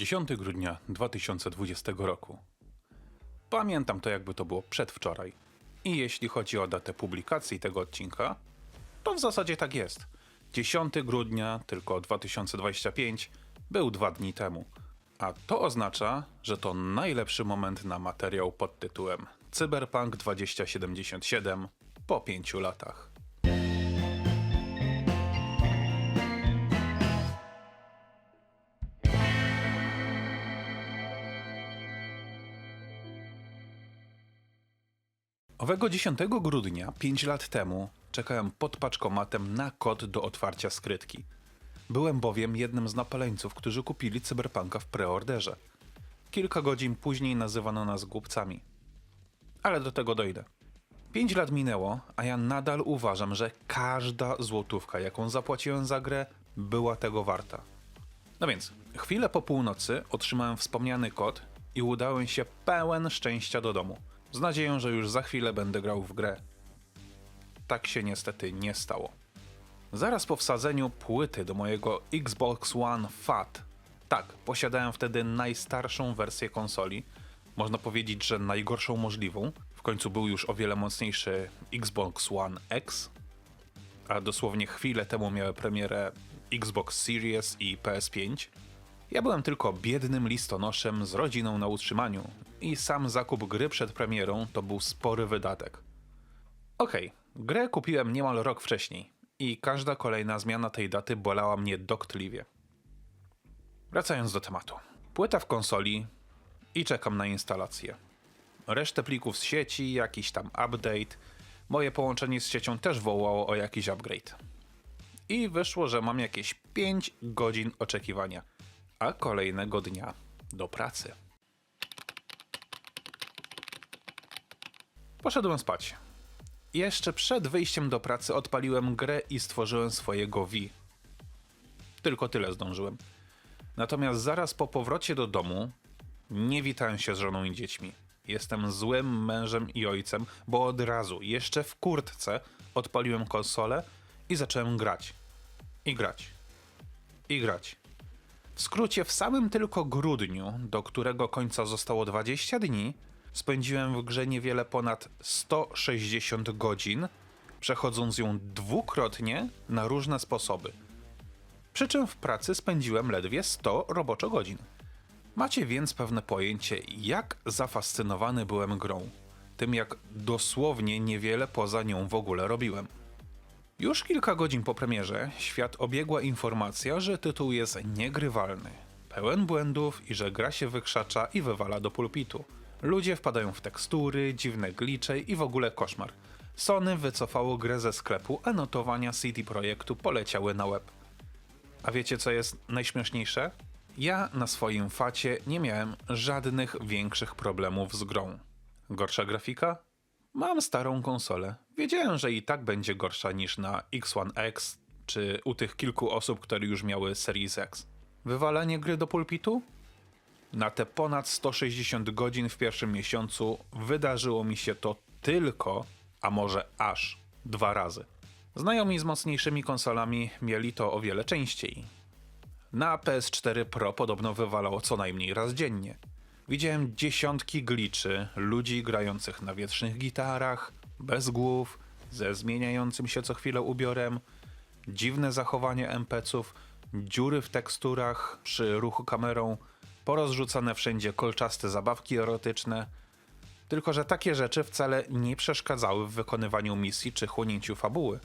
10 grudnia 2020 roku. Pamiętam to jakby to było przedwczoraj. I jeśli chodzi o datę publikacji tego odcinka, to w zasadzie tak jest. 10 grudnia tylko 2025 był dwa dni temu. A to oznacza, że to najlepszy moment na materiał pod tytułem Cyberpunk 2077 po pięciu latach. Owego 10 grudnia, 5 lat temu, czekałem pod paczkomatem na kod do otwarcia skrytki. Byłem bowiem jednym z napaleńców, którzy kupili Cyberpunka w preorderze. Kilka godzin później nazywano nas głupcami. Ale do tego dojdę. 5 lat minęło, a ja nadal uważam, że każda złotówka, jaką zapłaciłem za grę, była tego warta. No więc, chwilę po północy otrzymałem wspomniany kod i udałem się pełen szczęścia do domu, z nadzieją, że już za chwilę będę grał w grę. Tak się niestety nie stało. Zaraz po wsadzeniu płyty do mojego Xbox One FAT, tak, posiadałem wtedy najstarszą wersję konsoli, można powiedzieć, że najgorszą możliwą, w końcu był już o wiele mocniejszy Xbox One X, a dosłownie chwilę temu miały premierę Xbox Series i PS5. Ja byłem tylko biednym listonoszem z rodziną na utrzymaniu i sam zakup gry przed premierą to był spory wydatek. Okej, grę kupiłem niemal rok wcześniej i każda kolejna zmiana tej daty bolała mnie doktliwie. Wracając do tematu. Płyta w konsoli i czekam na instalację. Resztę plików z sieci, jakiś tam update. Moje połączenie z siecią też wołało o jakiś upgrade. I wyszło, że mam jakieś 5 godzin oczekiwania, a kolejnego dnia do pracy. Poszedłem spać. Jeszcze przed wyjściem do pracy odpaliłem grę i stworzyłem swojego V. Tylko tyle zdążyłem. Natomiast zaraz po powrocie do domu nie witałem się z żoną i dziećmi. Jestem złym mężem i ojcem, bo od razu, jeszcze w kurtce, odpaliłem konsolę i zacząłem grać. I grać. I grać. W skrócie, w samym tylko grudniu, do którego końca zostało 20 dni, spędziłem w grze niewiele ponad 160 godzin, przechodząc ją dwukrotnie na różne sposoby. Przy czym w pracy spędziłem ledwie 100 roboczo godzin. Macie więc pewne pojęcie, jak zafascynowany byłem grą. Tym jak dosłownie niewiele poza nią w ogóle robiłem. Już kilka godzin po premierze świat obiegła informacja, że tytuł jest niegrywalny, pełen błędów i że gra się wykrzacza i wywala do pulpitu. Ludzie wpadają w tekstury, dziwne glicze i w ogóle koszmar. Sony wycofało grę ze sklepu, a notowania CD Projektu poleciały na web. A wiecie co jest najśmieszniejsze? Ja na swoim facie nie miałem żadnych większych problemów z grą. Gorsza grafika? Mam starą konsolę. Wiedziałem, że i tak będzie gorsza niż na X1 X czy u tych kilku osób, które już miały Series X. Wywalanie gry do pulpitu? Na te ponad 160 godzin w pierwszym miesiącu wydarzyło mi się to tylko, a może aż dwa razy. Znajomi z mocniejszymi konsolami mieli to o wiele częściej. Na PS4 Pro podobno wywalało co najmniej raz dziennie. Widziałem dziesiątki gliczy ludzi grających na wietrznych gitarach, bez głów, ze zmieniającym się co chwilę ubiorem, dziwne zachowanie NPC-ów, dziury w teksturach przy ruchu kamerą, porozrzucane wszędzie kolczaste zabawki erotyczne. Tylko, że takie rzeczy wcale nie przeszkadzały w wykonywaniu misji czy chłonięciu fabuły.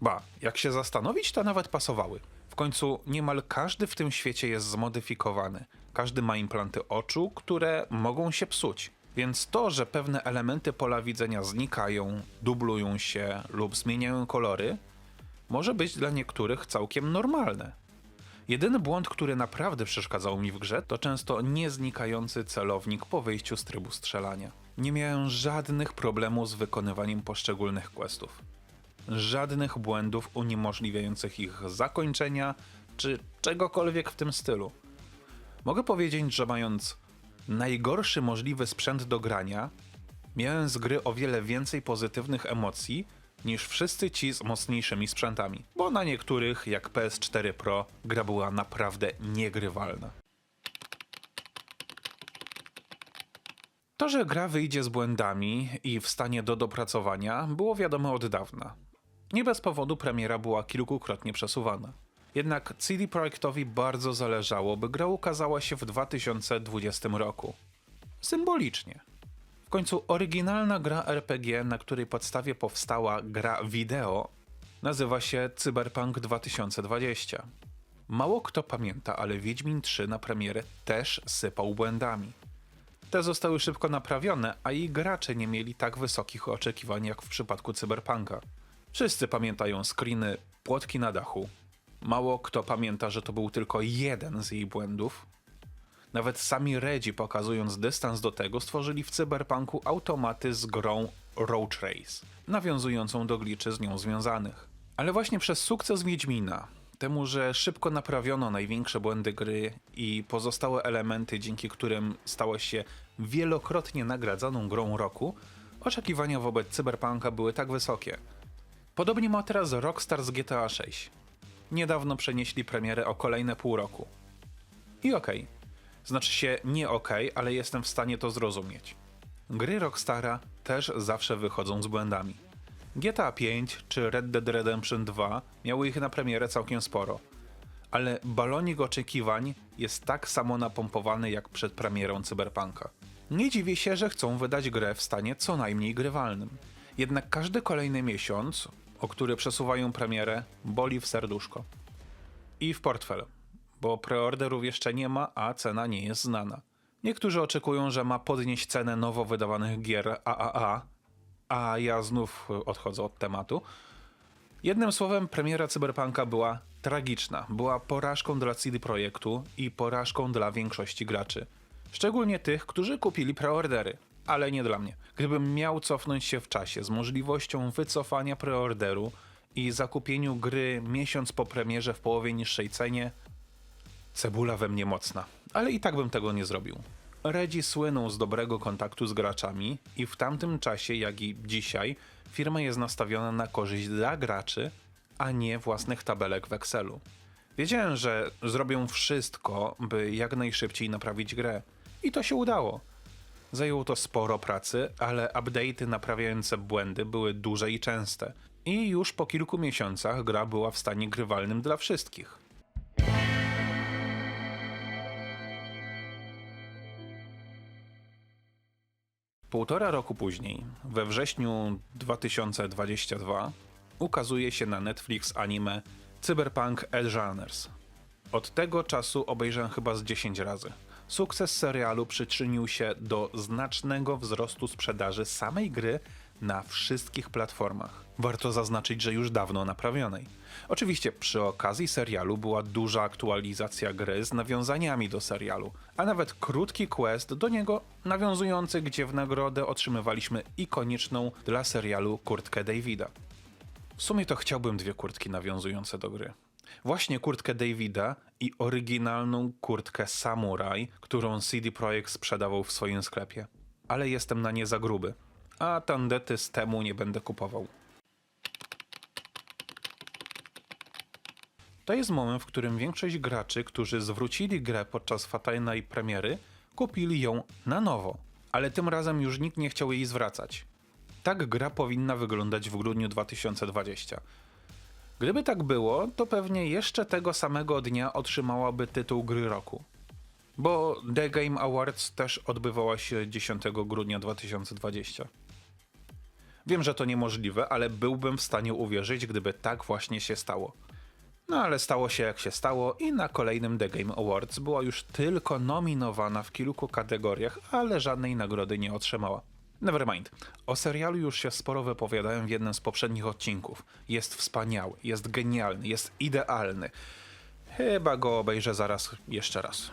Ba, jak się zastanowić, to nawet pasowały. W końcu niemal każdy w tym świecie jest zmodyfikowany. Każdy ma implanty oczu, które mogą się psuć. Więc to, że pewne elementy pola widzenia znikają, dublują się lub zmieniają kolory, może być dla niektórych całkiem normalne. Jedyny błąd, który naprawdę przeszkadzał mi w grze, to często nieznikający celownik po wyjściu z trybu strzelania. Nie miałem żadnych problemów z wykonywaniem poszczególnych questów żadnych błędów uniemożliwiających ich zakończenia czy czegokolwiek w tym stylu. Mogę powiedzieć, że mając najgorszy możliwy sprzęt do grania, miałem z gry o wiele więcej pozytywnych emocji niż wszyscy ci z mocniejszymi sprzętami, bo na niektórych, jak PS4 Pro, gra była naprawdę niegrywalna. To, że gra wyjdzie z błędami i w stanie do dopracowania, było wiadomo od dawna. Nie bez powodu premiera była kilkukrotnie przesuwana. Jednak CD Projektowi bardzo zależało, by gra ukazała się w 2020 roku. Symbolicznie, w końcu oryginalna gra RPG, na której podstawie powstała gra wideo, nazywa się Cyberpunk 2020. Mało kto pamięta, ale Wiedźmin 3 na premierę też sypał błędami. Te zostały szybko naprawione, a i gracze nie mieli tak wysokich oczekiwań jak w przypadku Cyberpunka. Wszyscy pamiętają screeny płotki na dachu. Mało kto pamięta, że to był tylko jeden z jej błędów. Nawet sami Redzi, pokazując dystans do tego, stworzyli w Cyberpunku automaty z grą Roach Race, nawiązującą do gliczy z nią związanych. Ale właśnie przez sukces Wiedźmina, temu, że szybko naprawiono największe błędy gry i pozostałe elementy, dzięki którym stała się wielokrotnie nagradzaną grą roku, oczekiwania wobec Cyberpunka były tak wysokie. Podobnie ma teraz Rockstar z GTA 6. Niedawno przenieśli premierę o kolejne pół roku. I okej. Okay. Znaczy się nie okay, ale jestem w stanie to zrozumieć. Gry Rockstara też zawsze wychodzą z błędami. GTA 5 czy Red Dead Redemption 2 miały ich na premierę całkiem sporo. Ale balonik oczekiwań jest tak samo napompowany jak przed premierą Cyberpunka. Nie dziwię się, że chcą wydać grę w stanie co najmniej grywalnym. Jednak każdy kolejny miesiąc, o który przesuwają premierę, boli w serduszko. I w portfel, bo preorderów jeszcze nie ma, a cena nie jest znana. Niektórzy oczekują, że ma podnieść cenę nowo wydawanych gier AAA, a ja znów odchodzę od tematu. Jednym słowem, premiera Cyberpunka była tragiczna. Była porażką dla CD Projektu i porażką dla większości graczy. Szczególnie tych, którzy kupili preordery, ale nie dla mnie. Gdybym miał cofnąć się w czasie z możliwością wycofania preorderu i zakupieniu gry miesiąc po premierze w połowie niższej cenie, cebula we mnie mocna. Ale i tak bym tego nie zrobił. Redzi słyną z dobrego kontaktu z graczami i w tamtym czasie, jak i dzisiaj, firma jest nastawiona na korzyść dla graczy, a nie własnych tabelek w Excelu. Wiedziałem, że zrobią wszystko, by jak najszybciej naprawić grę. I to się udało. Zajęło to sporo pracy, ale update'y naprawiające błędy były duże i częste. I już po kilku miesiącach gra była w stanie grywalnym dla wszystkich. Półtora roku później, we wrześniu 2022, ukazuje się na Netflix anime Cyberpunk Edge Runners. Od tego czasu obejrzałem chyba z 10 razy. Sukces serialu przyczynił się do znacznego wzrostu sprzedaży samej gry na wszystkich platformach. Warto zaznaczyć, że już dawno naprawionej. Oczywiście przy okazji serialu była duża aktualizacja gry z nawiązaniami do serialu, a nawet krótki quest do niego nawiązujący, gdzie w nagrodę otrzymywaliśmy ikoniczną dla serialu kurtkę Davida. W sumie to chciałbym dwie kurtki nawiązujące do gry. Właśnie kurtkę Davida i oryginalną kurtkę Samurai, którą CD Projekt sprzedawał w swoim sklepie. Ale jestem na nie za gruby, a tandety z temu nie będę kupował. To jest moment, w którym większość graczy, którzy zwrócili grę podczas fatalnej premiery, kupili ją na nowo, ale tym razem już nikt nie chciał jej zwracać. Tak gra powinna wyglądać w grudniu 2020. Gdyby tak było, to pewnie jeszcze tego samego dnia otrzymałaby tytuł gry roku. Bo The Game Awards też odbywała się 10 grudnia 2020. Wiem, że to niemożliwe, ale byłbym w stanie uwierzyć, gdyby tak właśnie się stało. No ale stało się jak się stało i na kolejnym The Game Awards była już tylko nominowana w kilku kategoriach, ale żadnej nagrody nie otrzymała. Nevermind. O serialu już się sporo wypowiadałem w jednym z poprzednich odcinków. Jest wspaniały, jest genialny, jest idealny. Chyba go obejrzę zaraz jeszcze raz.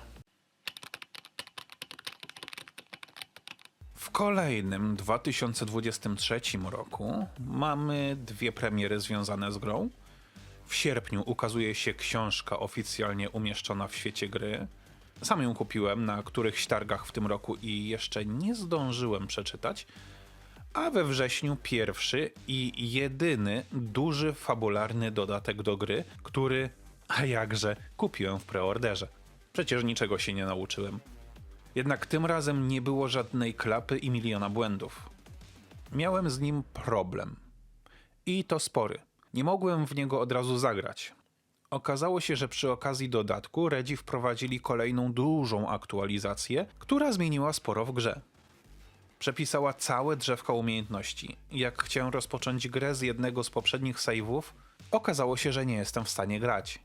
Kolejnym 2023 roku mamy dwie premiery związane z grą. W sierpniu ukazuje się książka oficjalnie umieszczona w świecie gry. Sam ją kupiłem na którychś targach w tym roku i jeszcze nie zdążyłem przeczytać. A we wrześniu pierwszy i jedyny duży fabularny dodatek do gry, który, a jakże, kupiłem w preorderze. Przecież niczego się nie nauczyłem. Jednak tym razem nie było żadnej klapy i miliona błędów. Miałem z nim problem. I to spory. Nie mogłem w niego od razu zagrać. Okazało się, że przy okazji dodatku Redzi wprowadzili kolejną dużą aktualizację, która zmieniła sporo w grze. Przepisała całe drzewko umiejętności. Jak chciałem rozpocząć grę z jednego z poprzednich save'ów, okazało się, że nie jestem w stanie grać.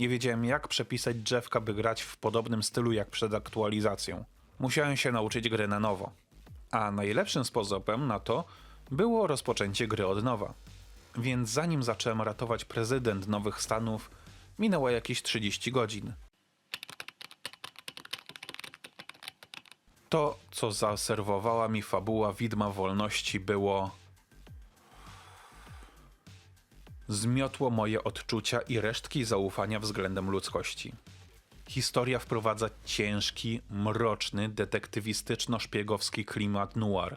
Nie wiedziałem jak przepisać drzewka, by grać w podobnym stylu jak przed aktualizacją. Musiałem się nauczyć gry na nowo. A najlepszym sposobem na to było rozpoczęcie gry od nowa. Więc zanim zacząłem ratować prezydent Nowych Stanów, minęło jakieś 30 godzin. To, co zaserwowała mi fabuła Widma Wolności, było. Zmiotło moje odczucia i resztki zaufania względem ludzkości. Historia wprowadza ciężki, mroczny, detektywistyczno-szpiegowski klimat noir.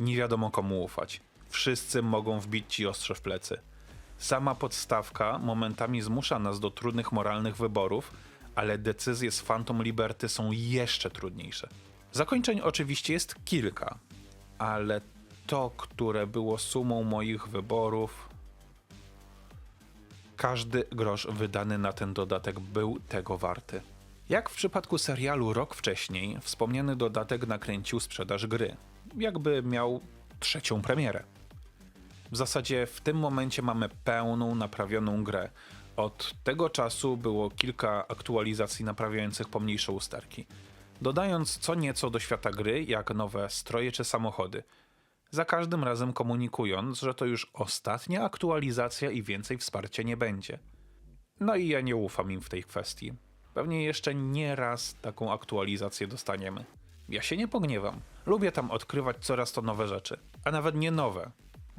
Nie wiadomo komu ufać. Wszyscy mogą wbić ci ostrze w plecy. Sama podstawka momentami zmusza nas do trudnych moralnych wyborów, ale decyzje z Phantom Liberty są jeszcze trudniejsze. Zakończeń oczywiście jest kilka, ale to, które było sumą moich wyborów, każdy grosz wydany na ten dodatek był tego warty. Jak w przypadku serialu rok wcześniej, wspomniany dodatek nakręcił sprzedaż gry. Jakby miał trzecią premierę. W zasadzie w tym momencie mamy pełną, naprawioną grę. Od tego czasu było kilka aktualizacji naprawiających pomniejsze usterki, dodając co nieco do świata gry, jak nowe stroje czy samochody. Za każdym razem komunikując, że to już ostatnia aktualizacja i więcej wsparcia nie będzie. No i ja nie ufam im w tej kwestii. Pewnie jeszcze nie raz taką aktualizację dostaniemy. Ja się nie pogniewam. Lubię tam odkrywać coraz to nowe rzeczy, a nawet nie nowe,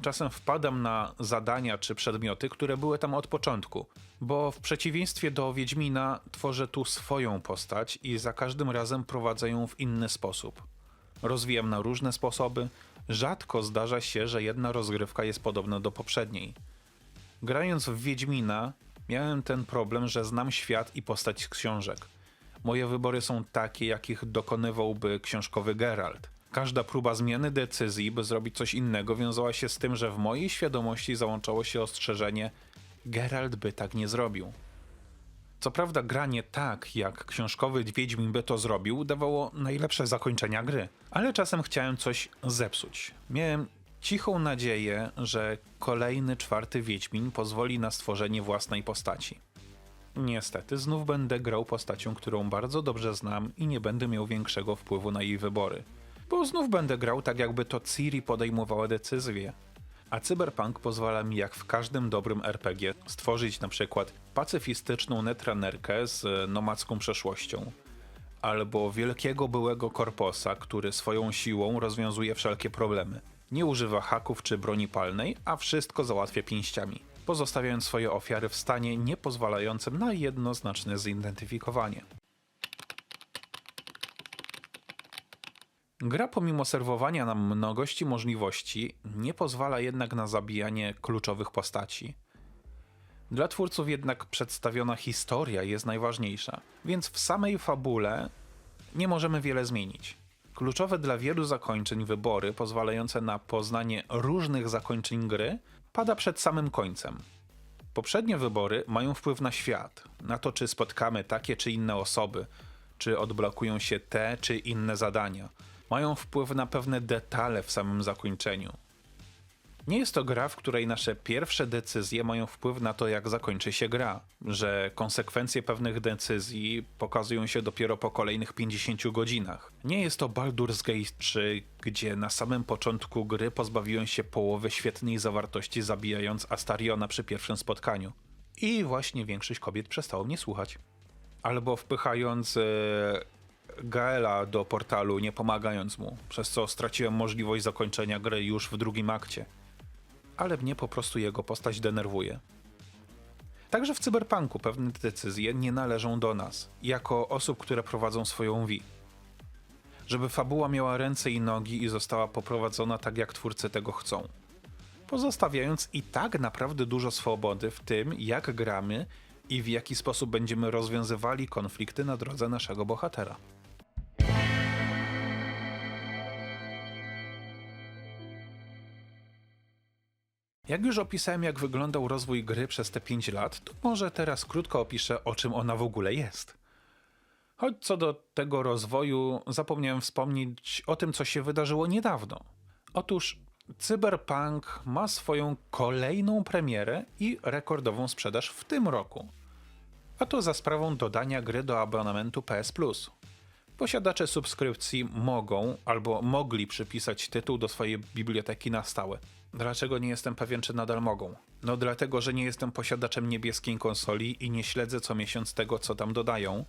Czasem wpadam na zadania czy przedmioty, które były tam od początku, bo w przeciwieństwie do Wiedźmina tworzę tu swoją postać i za każdym razem prowadzę ją w inny sposób. Rozwijam na różne sposoby, rzadko zdarza się, że jedna rozgrywka jest podobna do poprzedniej. Grając w Wiedźmina, miałem ten problem, że znam świat i postać z książek. Moje wybory są takie, jakich dokonywałby książkowy Geralt. Każda próba zmiany decyzji, by zrobić coś innego, wiązała się z tym, że w mojej świadomości załączało się ostrzeżenie: Geralt by tak nie zrobił. Co prawda, granie tak, jak książkowy Wiedźmin by to zrobił, dawało najlepsze zakończenia gry, ale czasem chciałem coś zepsuć. Miałem cichą nadzieję, że kolejny czwarty Wiedźmin pozwoli na stworzenie własnej postaci. Niestety, znów będę grał postacią, którą bardzo dobrze znam i nie będę miał większego wpływu na jej wybory bo znów będę grał tak, jakby to Ciri podejmowała decyzje. A Cyberpunk pozwala mi, jak w każdym dobrym RPG, stworzyć na przykład pacyfistyczną netranerkę z nomadzką przeszłością, albo wielkiego byłego korposa, który swoją siłą rozwiązuje wszelkie problemy. Nie używa haków czy broni palnej, a wszystko załatwia pięściami, pozostawiając swoje ofiary w stanie niepozwalającym na jednoznaczne zidentyfikowanie. Gra pomimo serwowania nam mnogości możliwości nie pozwala jednak na zabijanie kluczowych postaci. Dla twórców jednak przedstawiona historia jest najważniejsza, więc w samej fabule nie możemy wiele zmienić. Kluczowe dla wielu zakończeń wybory pozwalające na poznanie różnych zakończeń gry pada przed samym końcem. Poprzednie wybory mają wpływ na świat, na to czy spotkamy takie czy inne osoby, czy odblokują się te czy inne zadania – mają wpływ na pewne detale w samym zakończeniu. Nie jest to gra, w której nasze pierwsze decyzje mają wpływ na to, jak zakończy się gra, że konsekwencje pewnych decyzji pokazują się dopiero po kolejnych 50 godzinach. Nie jest to Baldur's Gate 3, gdzie na samym początku gry pozbawiłem się połowy świetnej zawartości, zabijając Astariona przy pierwszym spotkaniu. I właśnie większość kobiet przestało mnie słuchać. Albo wpychając e, Gaela do portalu, nie pomagając mu, przez co straciłem możliwość zakończenia gry już w drugim akcie. Ale mnie po prostu jego postać denerwuje. Także w cyberpunku pewne decyzje nie należą do nas, jako osób, które prowadzą swoją wi. Żeby fabuła miała ręce i nogi i została poprowadzona tak, jak twórcy tego chcą. Pozostawiając i tak naprawdę dużo swobody w tym, jak gramy i w jaki sposób będziemy rozwiązywali konflikty na drodze naszego bohatera. Jak już opisałem, jak wyglądał rozwój gry przez te 5 lat, to może teraz krótko opiszę, o czym ona w ogóle jest. Choć co do tego rozwoju, zapomniałem wspomnieć o tym, co się wydarzyło niedawno. Otóż Cyberpunk ma swoją kolejną premierę i rekordową sprzedaż w tym roku. A to za sprawą dodania gry do abonamentu PS Plus. Posiadacze subskrypcji mogą albo mogli przypisać tytuł do swojej biblioteki na stałe. Dlaczego nie jestem pewien, czy nadal mogą? No dlatego, że nie jestem posiadaczem niebieskiej konsoli i nie śledzę co miesiąc tego, co tam dodają.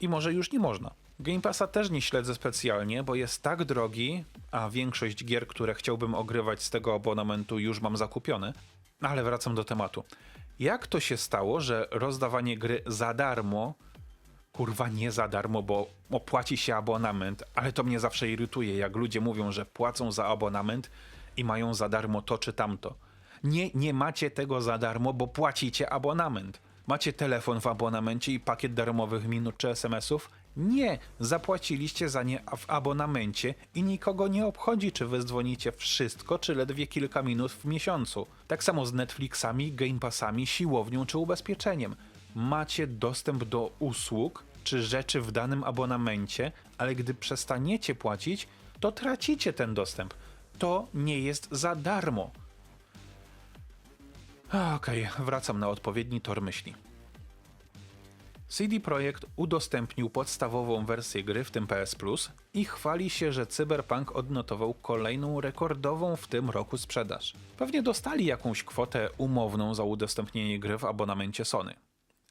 I może już nie można. Game Passa też nie śledzę specjalnie, bo jest tak drogi, a większość gier, które chciałbym ogrywać z tego abonamentu już mam zakupione. Ale wracam do tematu. Jak to się stało, że rozdawanie gry za darmo kurwa nie za darmo, bo opłaci się abonament, ale to mnie zawsze irytuje, jak ludzie mówią, że płacą za abonament i mają za darmo to czy tamto. Nie, nie macie tego za darmo, bo płacicie abonament. Macie telefon w abonamencie i pakiet darmowych minut czy SMS-ów? Nie, zapłaciliście za nie w abonamencie i nikogo nie obchodzi, czy wy dzwonicie wszystko, czy ledwie kilka minut w miesiącu. Tak samo z Netflixami, Game Passami, siłownią czy ubezpieczeniem. Macie dostęp do usług czy rzeczy w danym abonamencie, ale gdy przestaniecie płacić, to tracicie ten dostęp. To nie jest za darmo. Okej, wracam na odpowiedni tor myśli. CD Projekt udostępnił podstawową wersję gry, w tym PS Plus, i chwali się, że Cyberpunk odnotował kolejną rekordową w tym roku sprzedaż. Pewnie dostali jakąś kwotę umowną za udostępnienie gry w abonamencie Sony.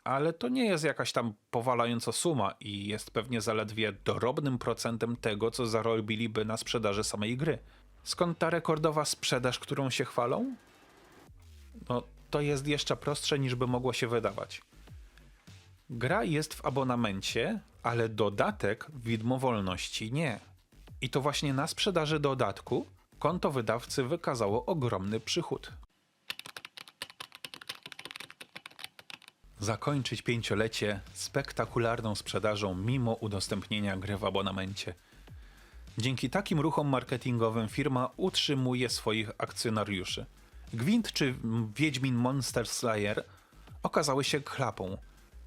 Ale to nie jest jakaś tam powalająca suma i jest pewnie zaledwie drobnym procentem tego, co zarobiliby na sprzedaży samej gry. Skąd ta rekordowa sprzedaż, którą się chwalą? No, to jest jeszcze prostsze niż by mogło się wydawać. Gra jest w abonamencie, ale dodatek widmo wolności nie. I to właśnie na sprzedaży dodatku konto wydawcy wykazało ogromny przychód. Zakończyć pięciolecie spektakularną sprzedażą mimo udostępnienia gry w abonamencie. Dzięki takim ruchom marketingowym firma utrzymuje swoich akcjonariuszy. Gwint czy Wiedźmin Monster Slayer okazały się klapą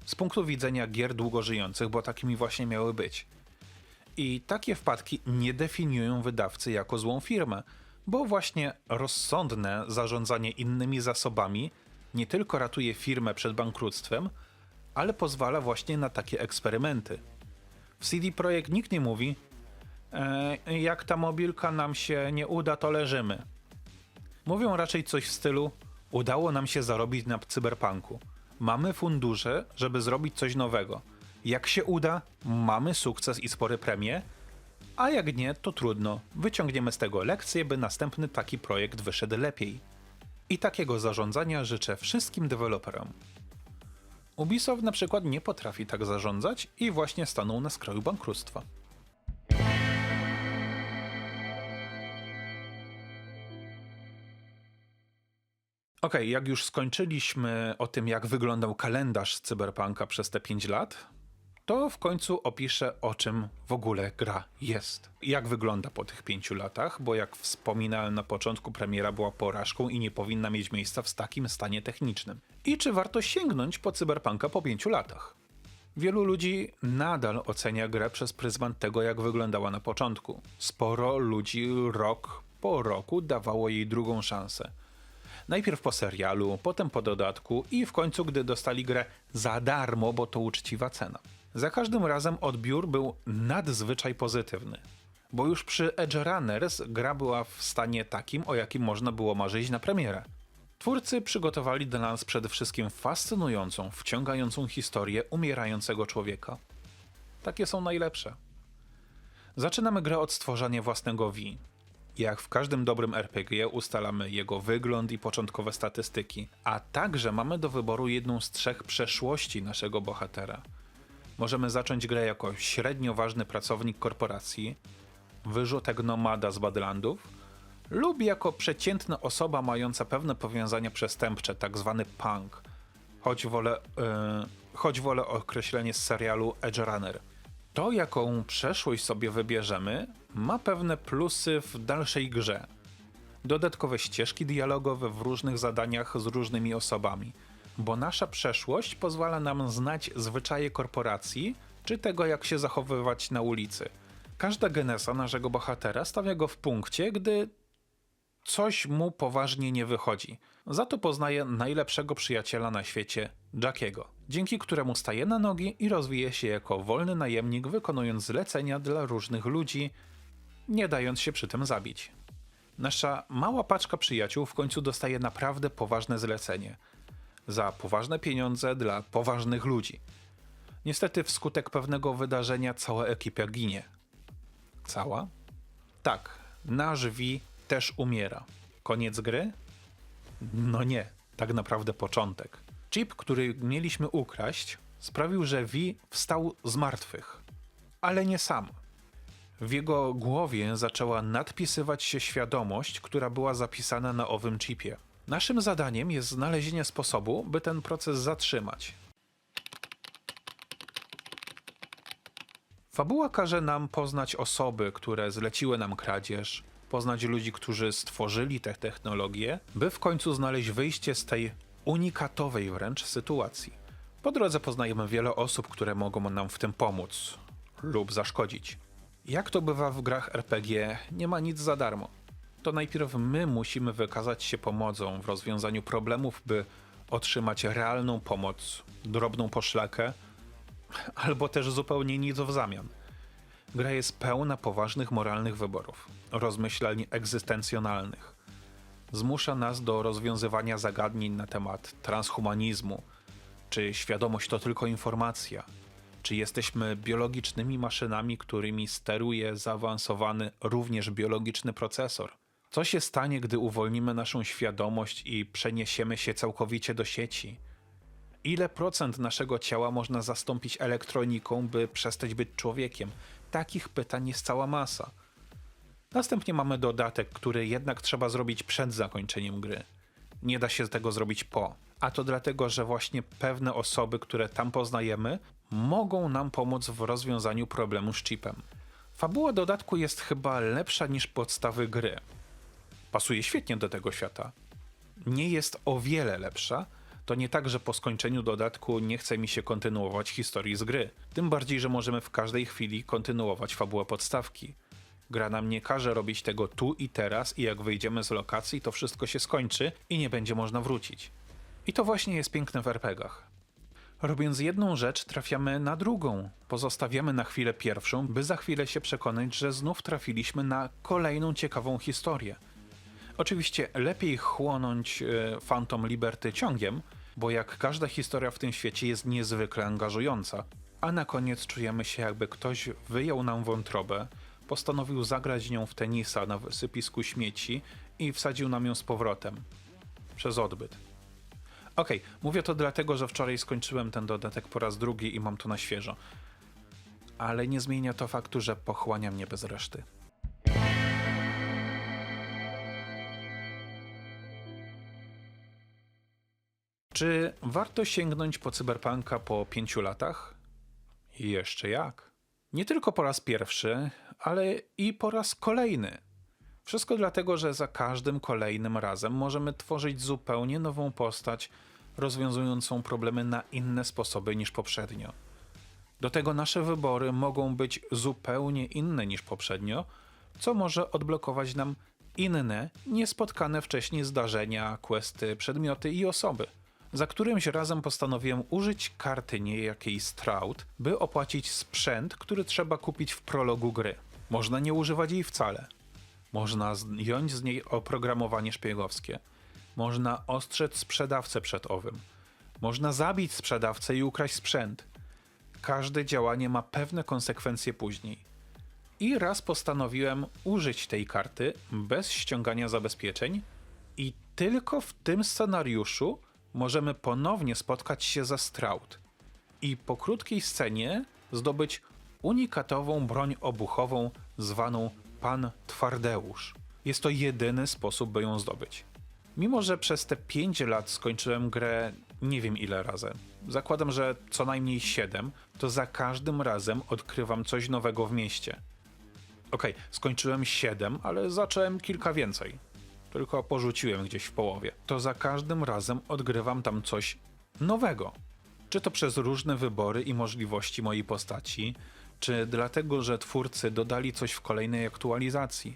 z punktu widzenia gier długożyjących, bo takimi właśnie miały być. I takie wpadki nie definiują wydawcy jako złą firmę, bo właśnie rozsądne zarządzanie innymi zasobami nie tylko ratuje firmę przed bankructwem, ale pozwala właśnie na takie eksperymenty. W CD Projekt nikt nie mówi, jak ta mobilka nam się nie uda, to leżymy. Mówią raczej coś w stylu: Udało nam się zarobić na cyberpunku. Mamy fundusze, żeby zrobić coś nowego. Jak się uda, mamy sukces i spore premie, a jak nie, to trudno. Wyciągniemy z tego lekcję, by następny taki projekt wyszedł lepiej. I takiego zarządzania życzę wszystkim deweloperom. Ubisoft na przykład nie potrafi tak zarządzać i właśnie stanął na skraju bankructwa. Ok, jak już skończyliśmy o tym, jak wyglądał kalendarz Cyberpunka przez te 5 lat, to w końcu opiszę, o czym w ogóle gra jest. Jak wygląda po tych 5 latach, bo jak wspominałem na początku, premiera była porażką i nie powinna mieć miejsca w takim stanie technicznym. I czy warto sięgnąć po Cyberpunka po 5 latach? Wielu ludzi nadal ocenia grę przez pryzmat tego, jak wyglądała na początku. Sporo ludzi rok po roku dawało jej drugą szansę. Najpierw po serialu, potem po dodatku i w końcu, gdy dostali grę za darmo, bo to uczciwa cena. Za każdym razem odbiór był nadzwyczaj pozytywny. Bo już przy Edge Runners gra była w stanie takim, o jakim można było marzyć na premierę. Twórcy przygotowali dla nas przede wszystkim fascynującą, wciągającą historię umierającego człowieka. Takie są najlepsze. Zaczynamy grę od stworzenia własnego V. Jak w każdym dobrym RPG ustalamy jego wygląd i początkowe statystyki, a także mamy do wyboru jedną z trzech przeszłości naszego bohatera. Możemy zacząć grę jako średnio ważny pracownik korporacji, wyrzutek nomada z Badlandów, lub jako przeciętna osoba mająca pewne powiązania przestępcze, tak zwany punk, choć wolę, yy, choć wolę określenie z serialu Edge Runner. To, jaką przeszłość sobie wybierzemy, ma pewne plusy w dalszej grze. dodatkowe ścieżki dialogowe w różnych zadaniach z różnymi osobami, bo nasza przeszłość pozwala nam znać zwyczaje korporacji czy tego, jak się zachowywać na ulicy. Każda geneza naszego bohatera stawia go w punkcie, gdy coś mu poważnie nie wychodzi. Za to poznaje najlepszego przyjaciela na świecie, Jackiego, dzięki któremu staje na nogi i rozwija się jako wolny najemnik, wykonując zlecenia dla różnych ludzi, nie dając się przy tym zabić. Nasza mała paczka przyjaciół w końcu dostaje naprawdę poważne zlecenie. Za poważne pieniądze dla poważnych ludzi. Niestety, wskutek pewnego wydarzenia cała ekipa ginie. Cała? Tak, nasz Vi też umiera. Koniec gry? No nie, tak naprawdę początek. Chip, który mieliśmy ukraść, sprawił, że Vi wstał z martwych. Ale nie sam. W jego głowie zaczęła nadpisywać się świadomość, która była zapisana na owym chipie. Naszym zadaniem jest znalezienie sposobu, by ten proces zatrzymać. Fabuła każe nam poznać osoby, które zleciły nam kradzież, poznać ludzi, którzy stworzyli tę technologię, by w końcu znaleźć wyjście z tej unikatowej wręcz sytuacji. Po drodze poznajemy wiele osób, które mogą nam w tym pomóc lub zaszkodzić. Jak to bywa w grach RPG, nie ma nic za darmo. To najpierw my musimy wykazać się pomocą w rozwiązaniu problemów, by otrzymać realną pomoc, drobną poszlakę, albo też zupełnie nic w zamian. Gra jest pełna poważnych moralnych wyborów, rozmyślań egzystencjonalnych. Zmusza nas do rozwiązywania zagadnień na temat transhumanizmu. Czy świadomość to tylko informacja? Czy jesteśmy biologicznymi maszynami, którymi steruje zaawansowany również biologiczny procesor? Co się stanie, gdy uwolnimy naszą świadomość i przeniesiemy się całkowicie do sieci? Ile procent naszego ciała można zastąpić elektroniką, by przestać być człowiekiem? Takich pytań jest cała masa. Następnie mamy dodatek, który jednak trzeba zrobić przed zakończeniem gry. Nie da się tego zrobić po. A to dlatego, że właśnie pewne osoby, które tam poznajemy, mogą nam pomóc w rozwiązaniu problemu z chipem. Fabuła dodatku jest chyba lepsza niż podstawy gry. Pasuje świetnie do tego świata. Nie jest o wiele lepsza, to nie tak, że po skończeniu dodatku nie chce mi się kontynuować historii z gry. Tym bardziej, że możemy w każdej chwili kontynuować fabułę podstawki. Gra nam nie każe robić tego tu i teraz i jak wyjdziemy z lokacji, to wszystko się skończy i nie będzie można wrócić. I to właśnie jest piękne w RPGach. Robiąc jedną rzecz, trafiamy na drugą. Pozostawiamy na chwilę pierwszą, by za chwilę się przekonać, że znów trafiliśmy na kolejną ciekawą historię. Oczywiście lepiej chłonąć e, Phantom Liberty ciągiem, bo jak każda historia w tym świecie jest niezwykle angażująca, a na koniec czujemy się jakby ktoś wyjął nam wątrobę, postanowił zagrać nią w tenisa na wysypisku śmieci i wsadził nam ją z powrotem. Przez odbyt. Okej, okay, mówię to dlatego, że wczoraj skończyłem ten dodatek po raz drugi i mam to na świeżo. Ale nie zmienia to faktu, że pochłania mnie bez reszty. Czy warto sięgnąć po cyberpunka po pięciu latach? Jeszcze jak. Nie tylko po raz pierwszy, ale i po raz kolejny. Wszystko dlatego, że za każdym kolejnym razem możemy tworzyć zupełnie nową postać, rozwiązującą problemy na inne sposoby niż poprzednio. Do tego nasze wybory mogą być zupełnie inne niż poprzednio, co może odblokować nam inne, niespotkane wcześniej zdarzenia, questy, przedmioty i osoby. Za którymś razem postanowiłem użyć karty niejakiej Stroud, by opłacić sprzęt, który trzeba kupić w prologu gry. Można nie używać jej wcale. Można zdjąć z niej oprogramowanie szpiegowskie. Można ostrzec sprzedawcę przed owym. Można zabić sprzedawcę i ukraść sprzęt. Każde działanie ma pewne konsekwencje później. I raz postanowiłem użyć tej karty bez ściągania zabezpieczeń i tylko w tym scenariuszu możemy ponownie spotkać się ze Stroud i po krótkiej scenie zdobyć unikatową broń obuchową zwaną Pan Twardeusz. Jest to jedyny sposób, by ją zdobyć. Mimo, że przez te 5 lat skończyłem grę nie wiem ile razy, zakładam, że co najmniej 7, to za każdym razem odkrywam coś nowego w mieście. Okej, okay, skończyłem 7, ale zacząłem kilka więcej. tylko porzuciłem gdzieś w połowie, to za każdym razem odgrywam tam coś nowego. Czy to przez różne wybory i możliwości mojej postaci, czy dlatego, że twórcy dodali coś w kolejnej aktualizacji.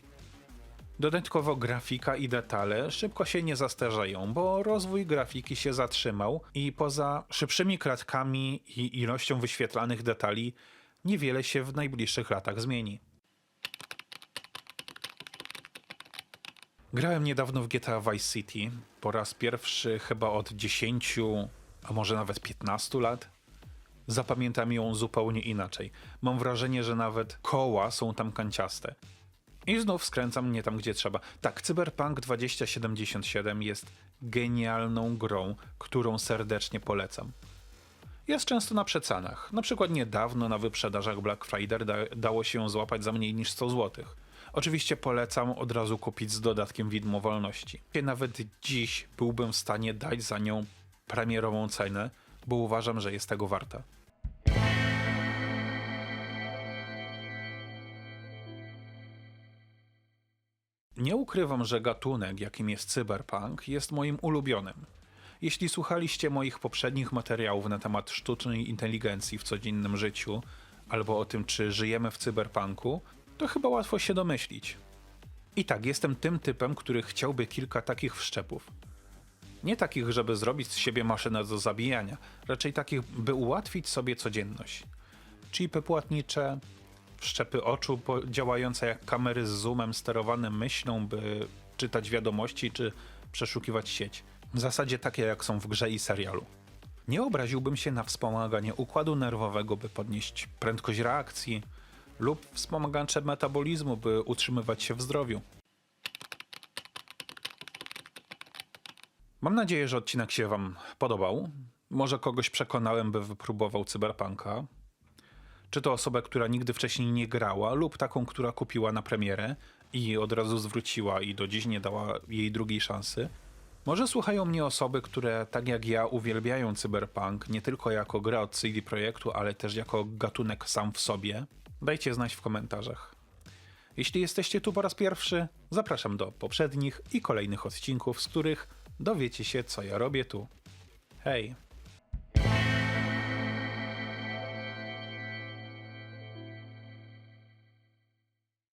Dodatkowo grafika i detale szybko się nie zastarzeją, bo rozwój grafiki się zatrzymał i poza szybszymi kratkami i ilością wyświetlanych detali niewiele się w najbliższych latach zmieni. Grałem niedawno w GTA Vice City, po raz pierwszy chyba od 10, a może nawet 15 lat. Zapamiętam ją zupełnie inaczej. Mam wrażenie, że nawet koła są tam kanciaste. I znów skręcam mnie tam, gdzie trzeba. Tak, Cyberpunk 2077 jest genialną grą, którą serdecznie polecam. Jest często na przecenach. Na przykład niedawno na wyprzedażach Black Friday da dało się ją złapać za mniej niż 100 zł. Oczywiście polecam od razu kupić z dodatkiem widmo wolności. Nawet dziś byłbym w stanie dać za nią premierową cenę, bo uważam, że jest tego warta. Nie ukrywam, że gatunek, jakim jest cyberpunk, jest moim ulubionym. Jeśli słuchaliście moich poprzednich materiałów na temat sztucznej inteligencji w codziennym życiu, albo o tym, czy żyjemy w cyberpunku, to chyba łatwo się domyślić. I tak, jestem tym typem, który chciałby kilka takich wszczepów. Nie takich, żeby zrobić z siebie maszynę do zabijania, raczej takich, by ułatwić sobie codzienność. Chipy płatnicze, wszczepy oczu działające jak kamery z zoomem sterowane myślą, by czytać wiadomości czy przeszukiwać sieć. W zasadzie takie jak są w grze i serialu. Nie obraziłbym się na wspomaganie układu nerwowego, by podnieść prędkość reakcji, lub wspomagacze metabolizmu, by utrzymywać się w zdrowiu. Mam nadzieję, że odcinek się Wam podobał. Może kogoś przekonałem, by wypróbował cyberpunka. Czy to osobę, która nigdy wcześniej nie grała, lub taką, która kupiła na premierę i od razu zwróciła i do dziś nie dała jej drugiej szansy. Może słuchają mnie osoby, które tak jak ja uwielbiają cyberpunk nie tylko jako grę od CD Projektu, ale też jako gatunek sam w sobie. Dajcie znać w komentarzach. Jeśli jesteście tu po raz pierwszy, zapraszam do poprzednich i kolejnych odcinków, z których dowiecie się, co ja robię tu. Hej!